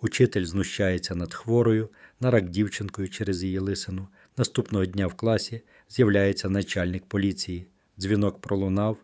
Учитель знущається над хворою, на рак дівчинкою через її лисину. Наступного дня в класі з'являється начальник поліції. Дзвінок пролунав,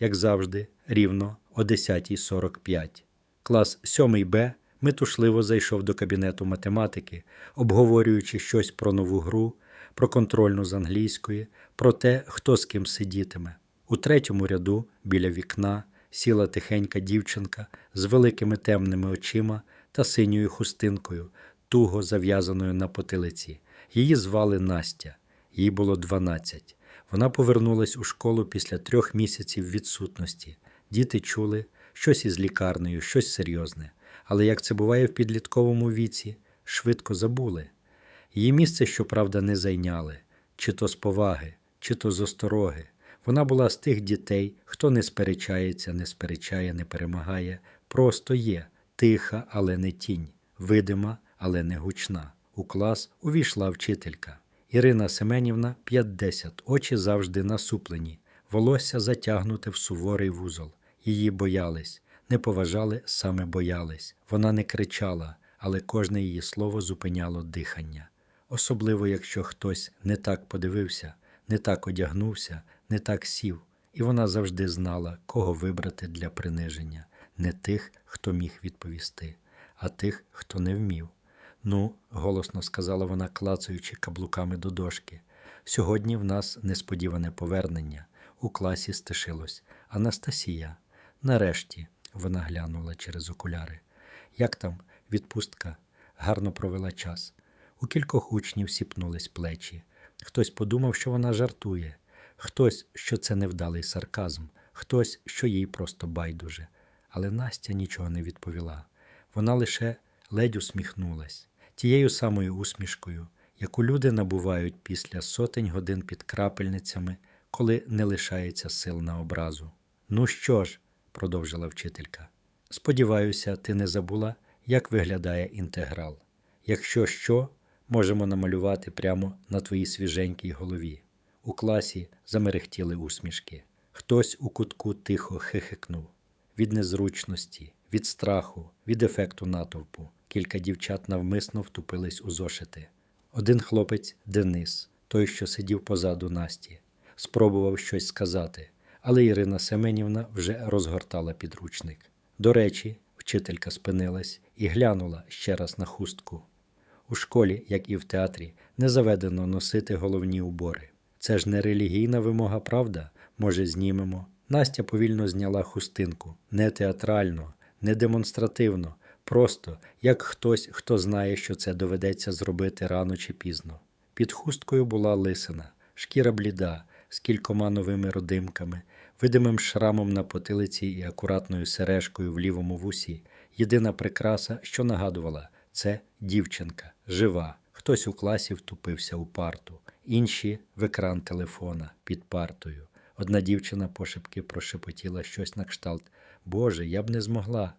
як завжди, рівно о 10.45. Клас 7 Б метушливо зайшов до кабінету математики, обговорюючи щось про нову гру, про контрольну з англійської, про те, хто з ким сидітиме. У третьому ряду, біля вікна, сіла тихенька дівчинка з великими темними очима та синьою хустинкою, туго зав'язаною на потилиці. Її звали Настя. Їй було 12. Вона повернулась у школу після трьох місяців відсутності. Діти чули щось із лікарнею, щось серйозне. Але як це буває в підлітковому віці, швидко забули. Її місце, щоправда, не зайняли, чи то з поваги, чи то з остороги. Вона була з тих дітей, хто не сперечається, не сперечає, не перемагає, просто є, тиха, але не тінь, видима, але не гучна. У клас увійшла вчителька. Ірина Семенівна 50, очі завжди насуплені, волосся затягнуте в суворий вузол. Її боялись, не поважали, саме боялись. Вона не кричала, але кожне її слово зупиняло дихання. Особливо, якщо хтось не так подивився, не так одягнувся, не так сів, і вона завжди знала, кого вибрати для приниження, не тих, хто міг відповісти, а тих, хто не вмів. Ну, голосно сказала вона, клацаючи каблуками до дошки. Сьогодні в нас несподіване повернення. У класі стишилось. Анастасія. Нарешті вона глянула через окуляри. Як там відпустка? Гарно провела час. У кількох учнів сіпнулись плечі. Хтось подумав, що вона жартує, хтось, що це невдалий сарказм, хтось, що їй просто байдуже. Але Настя нічого не відповіла. Вона лише ледь усміхнулась тією самою усмішкою, яку люди набувають після сотень годин під крапельницями, коли не лишається сил на образу. Ну що ж, продовжила вчителька, сподіваюся, ти не забула, як виглядає інтеграл. Якщо що, можемо намалювати прямо на твоїй свіженькій голові. У класі замерехтіли усмішки. Хтось у кутку тихо хихикнув. Від незручності, від страху, від ефекту натовпу. Кілька дівчат навмисно втупились у зошити. Один хлопець Денис, той, що сидів позаду Насті, спробував щось сказати, але Ірина Семенівна вже розгортала підручник. До речі, вчителька спинилась і глянула ще раз на хустку. У школі, як і в театрі, не заведено носити головні убори. Це ж не релігійна вимога, правда? Може, знімемо. Настя повільно зняла хустинку, не театрально, не демонстративно, просто як хтось, хто знає, що це доведеться зробити рано чи пізно. Під хусткою була лисина, шкіра бліда, з кількома новими родимками, видимим шрамом на потилиці і акуратною сережкою в лівому вусі. Єдина прикраса, що нагадувала, це дівчинка, жива. Хтось у класі втупився у парту, інші в екран телефона під партою. Одна дівчина пошепки прошепотіла щось на кшталт Боже, я б не змогла.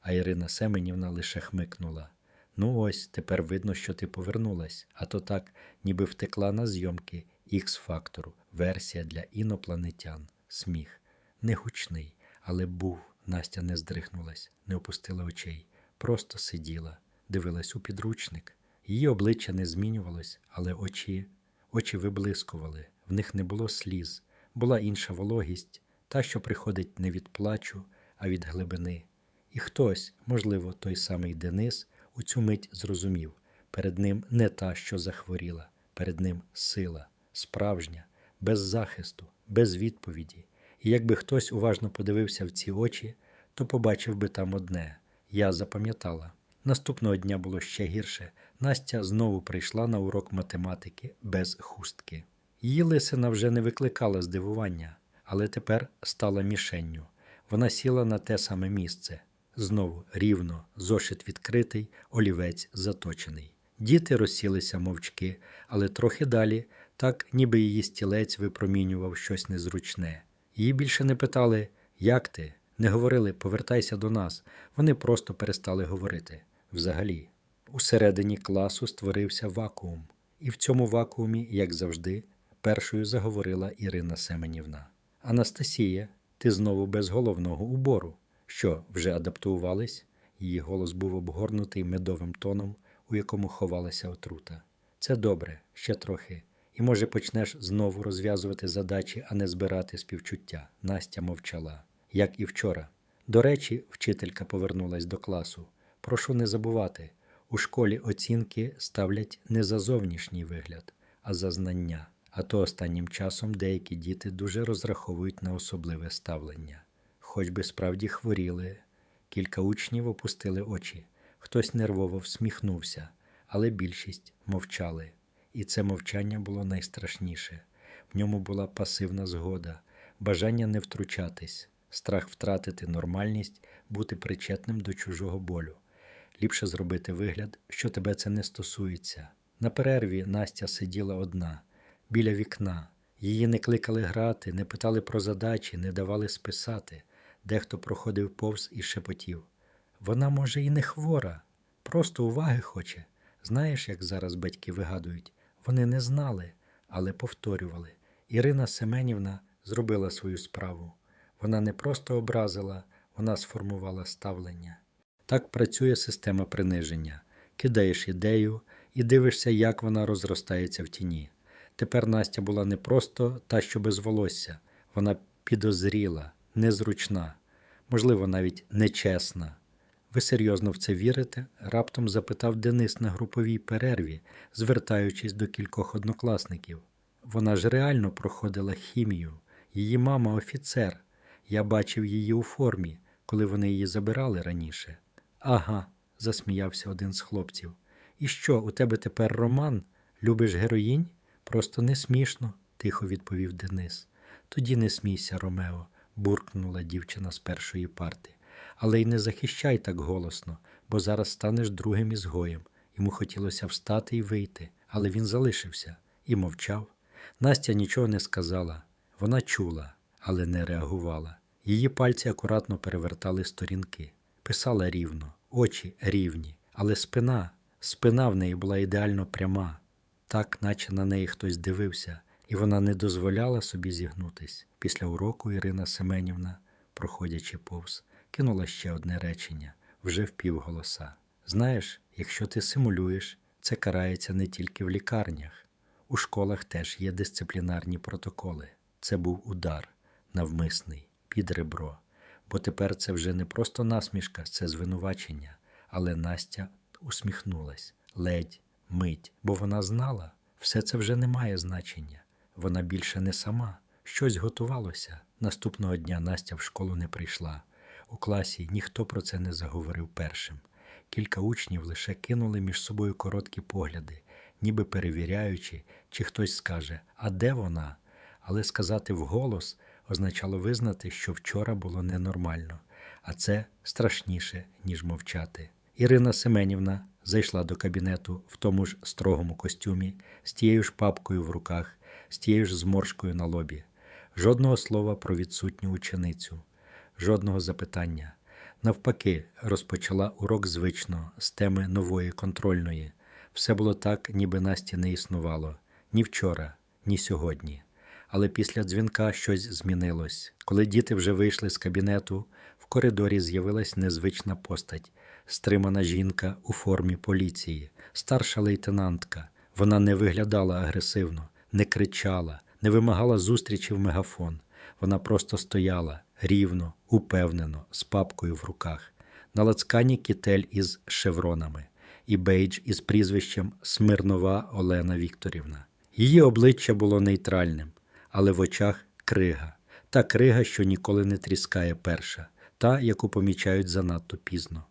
А Ірина Семенівна лише хмикнула. Ну ось, тепер видно, що ти повернулась, а то так, ніби втекла на зйомки Х-фактору, версія для інопланетян, сміх. Не гучний, але був. Настя не здригнулась, не опустила очей, просто сиділа, дивилась у підручник. Її обличчя не змінювалось, але очі, очі виблискували, в них не було сліз, була інша вологість, та, що приходить не від плачу, а від глибини. І хтось, можливо, той самий Денис, у цю мить зрозумів перед ним не та, що захворіла, перед ним сила, справжня, без захисту, без відповіді. І якби хтось уважно подивився в ці очі, то побачив би там одне я запам'ятала. Наступного дня було ще гірше. Настя знову прийшла на урок математики без хустки. Її лисина вже не викликала здивування, але тепер стала мішенню. Вона сіла на те саме місце. Знову рівно, зошит відкритий, олівець заточений. Діти розсілися мовчки, але трохи далі, так ніби її стілець випромінював щось незручне. Її більше не питали, як ти? Не говорили повертайся до нас. Вони просто перестали говорити. Взагалі, усередині класу створився вакуум, і в цьому вакуумі, як завжди, першою заговорила Ірина Семенівна. Анастасія, ти знову без головного убору. Що, вже адаптувались? Її голос був обгорнутий медовим тоном, у якому ховалася отрута. Це добре, ще трохи. І може почнеш знову розв'язувати задачі, а не збирати співчуття. Настя мовчала, як і вчора. До речі, вчителька повернулась до класу. Прошу не забувати, у школі оцінки ставлять не за зовнішній вигляд, а за знання. А то останнім часом деякі діти дуже розраховують на особливе ставлення. Хоч би справді хворіли. Кілька учнів опустили очі. Хтось нервово всміхнувся, але більшість мовчали. І це мовчання було найстрашніше. В ньому була пасивна згода, бажання не втручатись, страх втратити нормальність, бути причетним до чужого болю. Ліпше зробити вигляд, що тебе це не стосується. На перерві Настя сиділа одна, біля вікна. Її не кликали грати, не питали про задачі, не давали списати. Дехто проходив повз і шепотів. Вона, може, і не хвора, просто уваги хоче. Знаєш, як зараз батьки вигадують? Вони не знали, але повторювали. Ірина Семенівна зробила свою справу. Вона не просто образила, вона сформувала ставлення. Так працює система приниження. Кидаєш ідею і дивишся, як вона розростається в тіні. Тепер Настя була не просто та, що без волосся, вона підозріла, незручна, можливо, навіть нечесна. Ви серйозно в це вірите? раптом запитав Денис на груповій перерві, звертаючись до кількох однокласників. Вона ж реально проходила хімію. Її мама офіцер. Я бачив її у формі, коли вони її забирали раніше. Ага, засміявся один з хлопців. І що, у тебе тепер роман? Любиш героїнь? Просто не смішно, тихо відповів Денис. Тоді не смійся, Ромео, буркнула дівчина з першої парти. Але й не захищай так голосно, бо зараз станеш другим ізгоєм. Йому хотілося встати і вийти, але він залишився і мовчав. Настя нічого не сказала. Вона чула, але не реагувала. Її пальці акуратно перевертали сторінки. Писала рівно, очі рівні, але спина, спина в неї була ідеально пряма, так, наче на неї хтось дивився, і вона не дозволяла собі зігнутись. Після уроку Ірина Семенівна, проходячи повз, кинула ще одне речення вже впівголоса. Знаєш, якщо ти симулюєш, це карається не тільки в лікарнях. У школах теж є дисциплінарні протоколи. Це був удар, навмисний, під ребро. Бо тепер це вже не просто насмішка, це звинувачення. Але Настя усміхнулась ледь, мить, бо вона знала, все це вже не має значення. Вона більше не сама. Щось готувалося. Наступного дня Настя в школу не прийшла. У класі ніхто про це не заговорив першим. Кілька учнів лише кинули між собою короткі погляди, ніби перевіряючи, чи хтось скаже, а де вона? Але сказати вголос означало визнати, що вчора було ненормально, а це страшніше, ніж мовчати. Ірина Семенівна зайшла до кабінету в тому ж строгому костюмі, з тією ж папкою в руках, з тією ж зморшкою на лобі. Жодного слова про відсутню ученицю, жодного запитання. Навпаки, розпочала урок звично з теми нової контрольної. Все було так, ніби Насті не існувало ні вчора, ні сьогодні. Але після дзвінка щось змінилось. Коли діти вже вийшли з кабінету, в коридорі з'явилась незвична постать стримана жінка у формі поліції, старша лейтенантка. Вона не виглядала агресивно, не кричала, не вимагала зустрічі в мегафон. Вона просто стояла рівно, упевнено, з папкою в руках, на лацкані кітель із шевронами і бейдж із прізвищем Смирнова Олена Вікторівна. Її обличчя було нейтральним, але в очах крига, та крига, що ніколи не тріскає перша, та, яку помічають занадто пізно.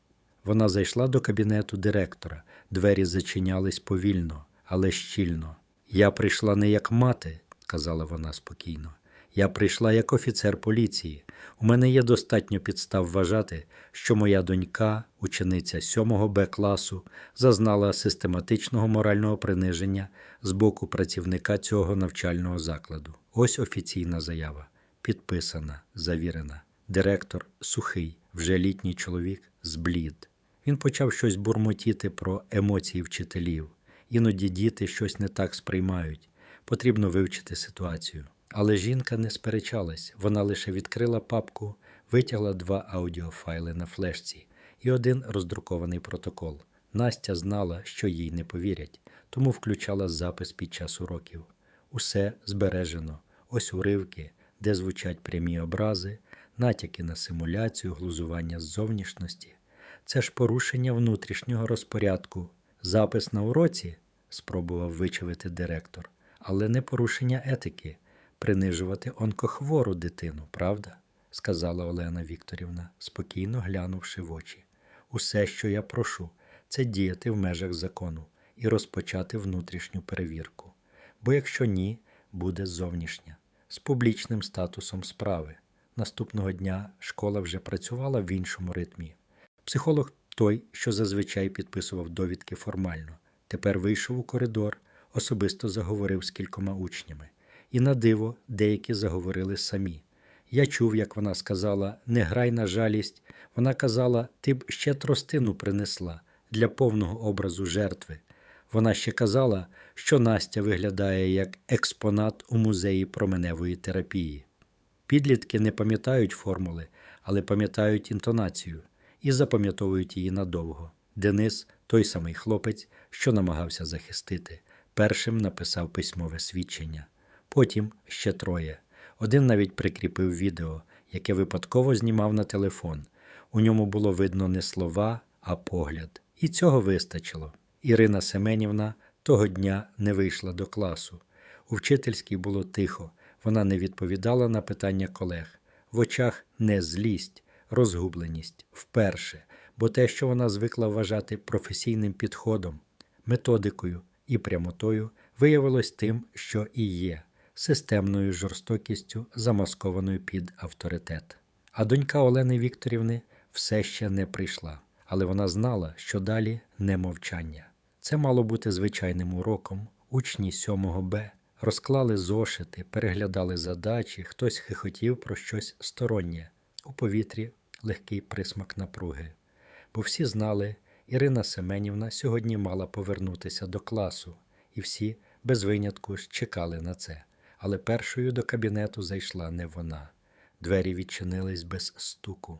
Вона зайшла до кабінету директора, двері зачинялись повільно, але щільно. Я прийшла не як мати, казала вона спокійно. Я прийшла як офіцер поліції. У мене є достатньо підстав вважати, що моя донька, учениця 7 Б класу, зазнала систематичного морального приниження з боку працівника цього навчального закладу. Ось офіційна заява, підписана, завірена. Директор сухий, вже літній чоловік, зблід. Він почав щось бурмотіти про емоції вчителів. Іноді діти щось не так сприймають. Потрібно вивчити ситуацію. Але жінка не сперечалась, вона лише відкрила папку, витягла два аудіофайли на флешці і один роздрукований протокол. Настя знала, що їй не повірять, тому включала запис під час уроків. Усе збережено, ось уривки, де звучать прямі образи, натяки на симуляцію, глузування з зовнішності. Це ж порушення внутрішнього розпорядку. Запис на уроці спробував вичавити директор, але не порушення етики, принижувати онкохвору дитину, правда? сказала Олена Вікторівна, спокійно глянувши в очі. Усе, що я прошу, це діяти в межах закону і розпочати внутрішню перевірку. Бо якщо ні, буде зовнішня з публічним статусом справи. Наступного дня школа вже працювала в іншому ритмі. Психолог той, що зазвичай підписував довідки формально, тепер вийшов у коридор, особисто заговорив з кількома учнями. І на диво деякі заговорили самі. Я чув, як вона сказала: не грай на жалість. Вона казала, ти б ще тростину принесла для повного образу жертви. Вона ще казала, що Настя виглядає як експонат у музеї променевої терапії. Підлітки не пам'ятають формули, але пам'ятають інтонацію і запам'ятовують її надовго. Денис, той самий хлопець, що намагався захистити, першим написав письмове свідчення. Потім ще троє. Один навіть прикріпив відео, яке випадково знімав на телефон. У ньому було видно не слова, а погляд. І цього вистачило. Ірина Семенівна того дня не вийшла до класу. У вчительській було тихо, вона не відповідала на питання колег. В очах не злість, розгубленість вперше, бо те, що вона звикла вважати професійним підходом, методикою і прямотою, виявилось тим, що і є системною жорстокістю, замаскованою під авторитет. А донька Олени Вікторівни все ще не прийшла, але вона знала, що далі не мовчання. Це мало бути звичайним уроком. Учні 7 Б розклали зошити, переглядали задачі, хтось хихотів про щось стороннє. У повітрі легкий присмак напруги. Бо всі знали, Ірина Семенівна сьогодні мала повернутися до класу, і всі без винятку чекали на це. Але першою до кабінету зайшла не вона. Двері відчинились без стуку.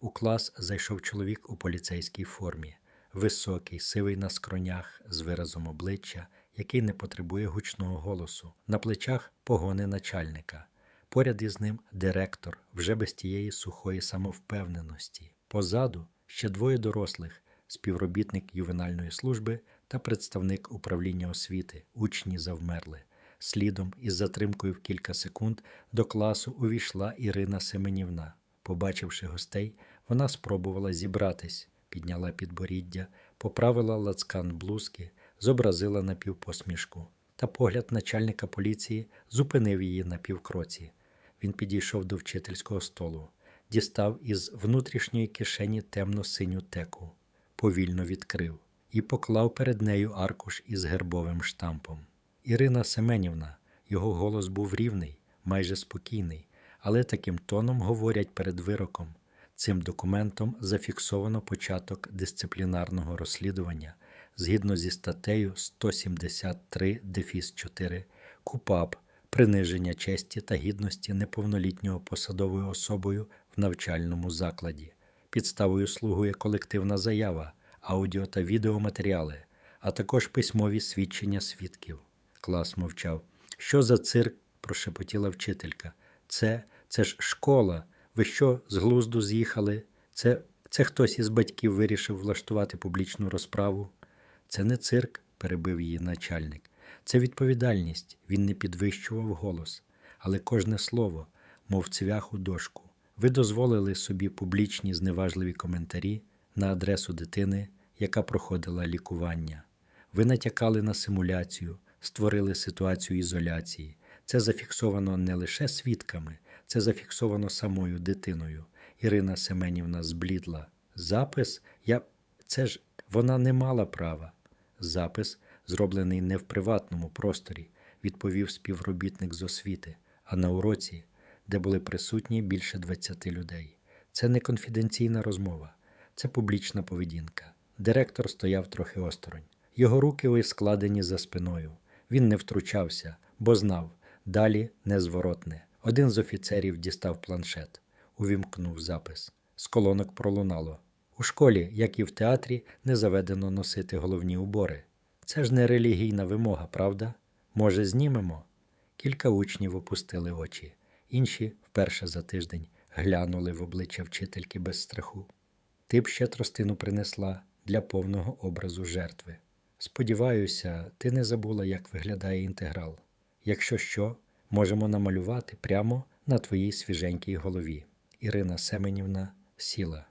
У клас зайшов чоловік у поліцейській формі, високий, сивий на скронях, з виразом обличчя, який не потребує гучного голосу, на плечах погони начальника. Поряд із ним директор, вже без тієї сухої самовпевненості. Позаду ще двоє дорослих, співробітник ювенальної служби та представник управління освіти, учні завмерли. Слідом із затримкою в кілька секунд до класу увійшла Ірина Семенівна. Побачивши гостей, вона спробувала зібратись, підняла підборіддя, поправила лацкан блузки, зобразила напівпосмішку. Та погляд начальника поліції зупинив її на півкроці. Він підійшов до вчительського столу, дістав із внутрішньої кишені темно-синю теку, повільно відкрив і поклав перед нею аркуш із гербовим штампом. Ірина Семенівна, його голос був рівний, майже спокійний, але таким тоном говорять перед вироком. Цим документом зафіксовано початок дисциплінарного розслідування згідно зі статтею 173 дефіс 4 КУПАП приниження честі та гідності неповнолітнього посадовою особою в навчальному закладі. Підставою слугує колективна заява, аудіо та відеоматеріали, а також письмові свідчення свідків. Клас мовчав. Що за цирк? прошепотіла вчителька. Це це ж школа. Ви що з глузду з'їхали? Це це хтось із батьків вирішив влаштувати публічну розправу. Це не цирк, перебив її начальник. Це відповідальність. Він не підвищував голос, але кожне слово, мов цвях у дошку. Ви дозволили собі публічні зневажливі коментарі на адресу дитини, яка проходила лікування. Ви натякали на симуляцію, створили ситуацію ізоляції. Це зафіксовано не лише свідками, це зафіксовано самою дитиною. Ірина Семенівна зблідла. Запис, я це ж вона не мала права. Запис, зроблений не в приватному просторі, відповів співробітник з освіти, а на уроці, де були присутні більше 20 людей. Це не конфіденційна розмова, це публічна поведінка. Директор стояв трохи осторонь. Його руки ось складені за спиною. Він не втручався, бо знав далі незворотне. Один з офіцерів дістав планшет, увімкнув запис. З колонок пролунало. У школі, як і в театрі, не заведено носити головні убори. Це ж не релігійна вимога, правда? Може, знімемо? Кілька учнів опустили очі, інші вперше за тиждень глянули в обличчя вчительки без страху. Ти б ще тростину принесла для повного образу жертви. Сподіваюся, ти не забула, як виглядає інтеграл. Якщо що, можемо намалювати прямо на твоїй свіженькій голові. Ірина Семенівна сіла,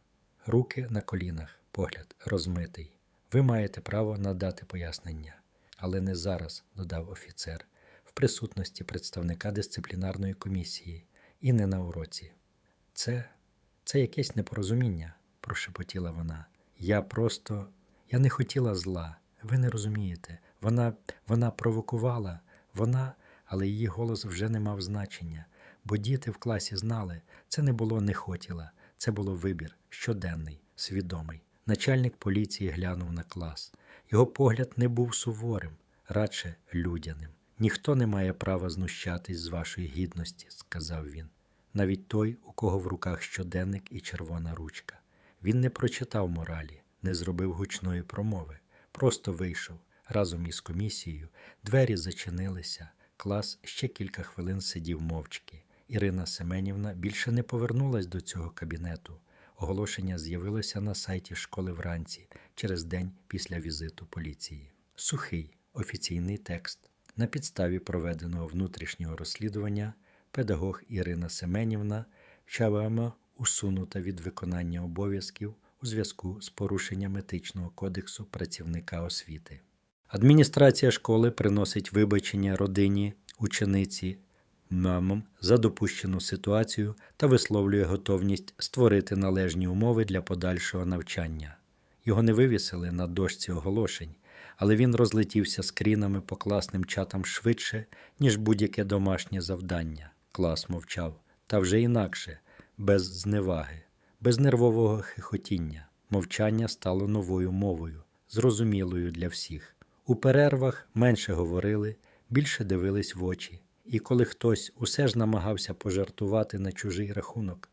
руки на колінах, погляд розмитий. Ви маєте право надати пояснення, але не зараз, додав офіцер, в присутності представника дисциплінарної комісії і не на уроці. Це, це якесь непорозуміння, прошепотіла вона. Я просто. Я не хотіла зла. Ви не розумієте. Вона, вона провокувала, вона, але її голос вже не мав значення, бо діти в класі знали, це не було не хотіла, це було вибір, щоденний, свідомий. Начальник поліції глянув на клас. Його погляд не був суворим, радше людяним. Ніхто не має права знущатись з вашої гідності, сказав він. Навіть той, у кого в руках щоденник і червона ручка. Він не прочитав моралі, не зробив гучної промови, просто вийшов разом із комісією. Двері зачинилися. Клас ще кілька хвилин сидів мовчки. Ірина Семенівна більше не повернулась до цього кабінету. Оголошення з'явилося на сайті школи вранці через день після візиту поліції. Сухий офіційний текст. На підставі проведеного внутрішнього розслідування педагог Ірина Семенівна Чавама усунута від виконання обов'язків у зв'язку з порушенням етичного кодексу працівника освіти. Адміністрація школи приносить вибачення родині, учениці, мамам за допущену ситуацію та висловлює готовність створити належні умови для подальшого навчання. Його не вивісили на дошці оголошень, але він розлетівся скрінами по класним чатам швидше, ніж будь-яке домашнє завдання. Клас мовчав, та вже інакше, без зневаги, без нервового хихотіння. Мовчання стало новою мовою, зрозумілою для всіх. У перервах менше говорили, більше дивились в очі, і коли хтось усе ж намагався пожартувати на чужий рахунок,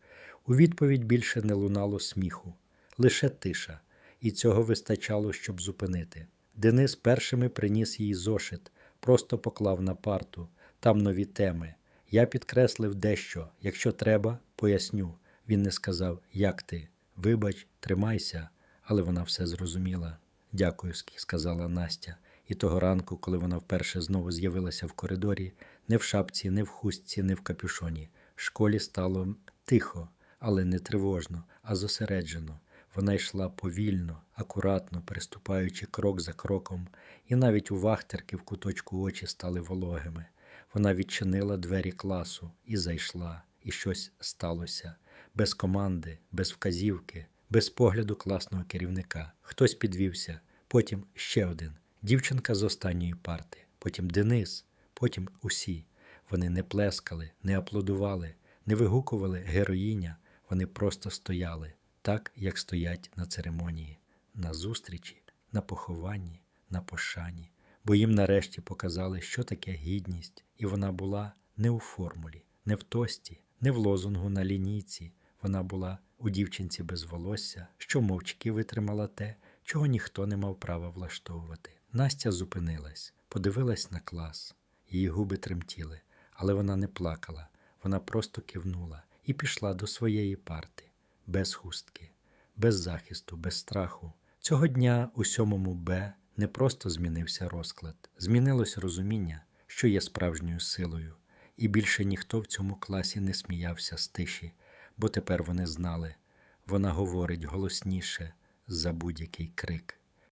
у відповідь більше не лунало сміху, лише тиша, і цього вистачало, щоб зупинити. Денис першими приніс їй зошит, просто поклав на парту, там нові теми. Я підкреслив дещо, якщо треба, поясню. Він не сказав, як ти. Вибач, тримайся, але вона все зрозуміла. Дякую, сказала Настя. І того ранку, коли вона вперше знову з'явилася в коридорі, не в шапці, не в хустці, не в капюшоні. В Школі стало тихо, але не тривожно, а зосереджено. Вона йшла повільно, акуратно, переступаючи крок за кроком, і навіть у вахтерки в куточку очі стали вологими. Вона відчинила двері класу і зайшла, і щось сталося без команди, без вказівки, без погляду класного керівника. Хтось підвівся, потім ще один. Дівчинка з останньої парти, потім Денис, потім усі. Вони не плескали, не аплодували, не вигукували героїня, вони просто стояли, так, як стоять на церемонії, на зустрічі, на похованні, на пошані, бо їм нарешті показали, що таке гідність, і вона була не у формулі, не в тості, не в лозунгу на лінійці. Вона була у дівчинці без волосся, що мовчки витримала те, чого ніхто не мав права влаштовувати. Настя зупинилась, подивилась на клас. Її губи тремтіли, але вона не плакала. Вона просто кивнула і пішла до своєї парти, без хустки, без захисту, без страху. Цього дня у сьомому Б не просто змінився розклад, змінилось розуміння, що є справжньою силою, і більше ніхто в цьому класі не сміявся з тиші, бо тепер вони знали, вона говорить голосніше за будь-який крик.